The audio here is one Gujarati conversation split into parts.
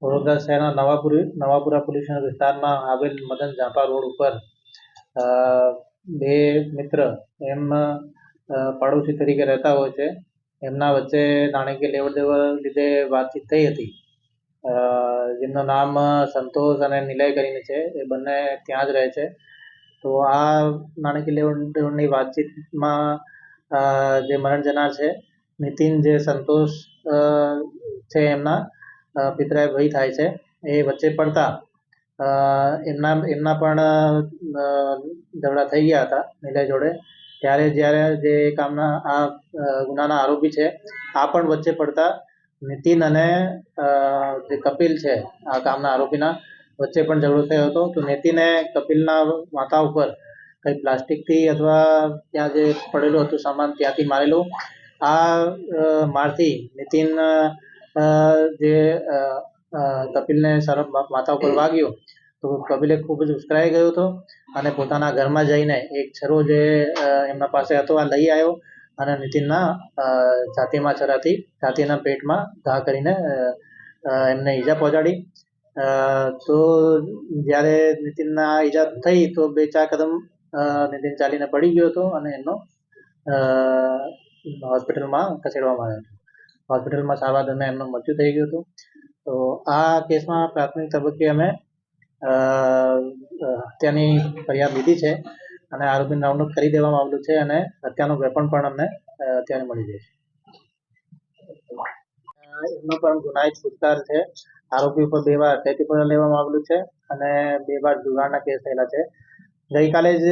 વડોદરા શહેરના નવાપુરી નવાપુરા પોલીસ વિસ્તારમાં આવેલ મદન ઝાંપા રોડ ઉપર બે મિત્ર એમ પાડોશી તરીકે રહેતા હોય છે એમના વચ્ચે નાણાકીય લેવડ દેવડ લીધે વાતચીત થઈ હતી જેમનું નામ સંતોષ અને નિલય કરીને છે એ બંને ત્યાં જ રહે છે તો આ નાણાકીય લેવડ દેવડની વાતચીતમાં જે મરણ જનાર છે, નીતિન જે સંતોષ છે એમના પિતરાય ભય થાય છે, એ વચ્ચે પડતા એમના એમના પણ ઝઘડા થઈ ગયા હતા, નિલય જોડે. ત્યારે જ્યારે જે કામના આ ગુનાના આરોપી છે, આ પણ વચ્ચે પડતા, નીતિન અને જે કપિલ છે, આ કામના આરોપીના, વચ્ચે પણ ઝઘડો થયો હતો. તો નીતિને કપિલના માથા ઉપર કંઈ પ્લાસ્ટિકથી અથવા ત્યાં જે પડેલું હતું સામાન ત્યાંથી મારેલું. આ મારથી નીતિન જે કપિલને સર માથા ઉપર વાગ્યો તો કપિલે ખૂબ જ ઉશ્કેરાઈ ગયો હતો અને પોતાના ઘરમાં જઈને એક છરો જે એમના પાસે હતો આ લઈ આવ્યો અને નીતિનના છાતીમાં છરાથી, છાતીના પેટમાં ઘા કરીને એમને ઈજા પહોંચાડી. તો જ્યારે નીતિનના ઈજા થઈ તો બે ચાર કદમ નીતિન ચાલીને પડી ગયો હતો અને એમનો હોસ્પિટલમાં ખસેડવામાં આવ્યો હતો. હોસ્પિટલમાં સારવાર દરમિયાન એમનું મૃત્યુ થઈ ગયું હતું. તો આ કેસમાં પ્રાથમિક તબક્કે અમે હત્યાની ફરિયાદ લીધી છે અને આરોપીને રાઉન્ડ અપ કરી દેવામાં આવેલું છે અને હત્યાનું વેપન પણ અમને અત્યારે મળી જશે છે. એમનો પણ ગુનાહિત છુટકાર છે. આરોપી ઉપર બે વાર અટકેથી પણ લેવામાં આવેલું છે અને બે વાર જુગારના કેસ થયેલા છે. ગઈકાલે જ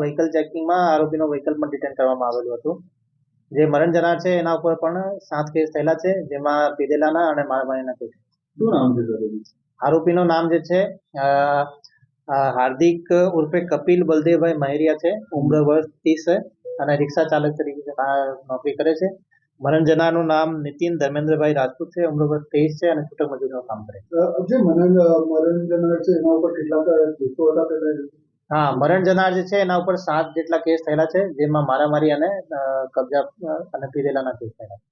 વ્હીકલ ચેકિંગમાં આરોપીનો વ્હીકલ પણ ડિટેન કરવામાં આવેલું હતું. જે મરણ જનાર છે એના ઉપર પણ સાત કેસ થયેલા છે જેમાં પીધેલાના અને મારવાણીના કેસ શું નામ છે આરોપીનું નામ જે છે હાર્દિક ઉર્ફે કપિલ બલદેવભાઈ મહેરિયા છે. ઉમર વર્ષ ત્રીસ છે અને રિક્ષા ચાલક તરીકે નોકરી કરે છે. મરણ જનારનું નામ નીતિન ધર્મેન્દ્રભાઈ રાજપૂત છે. ઉમર વર્ષ તેઈસ છે અને છૂટક મજૂરીનું કામ કરે છે. જે મરણ મરણ જનાર છે એના ઉપર કેટલાક કેસો હતા હા મરણ જનાર જે છે એના ઉપર સાત જેટલા કેસ થયેલા છે જેમાં મારામારી અને કબજા અને પીરેલાના કેસ થયેલા છે.